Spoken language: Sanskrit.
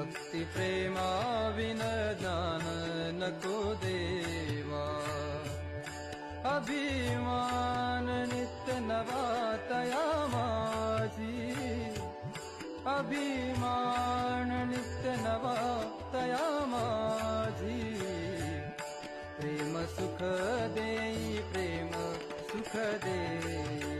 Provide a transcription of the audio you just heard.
भक्ति प्रेमा विन विनदान न को देवा। अभिमान नित्य नवातया माजी। अभिमान नित्य नवातया माजी। प्रेम सुख देई प्रेम सुख देई।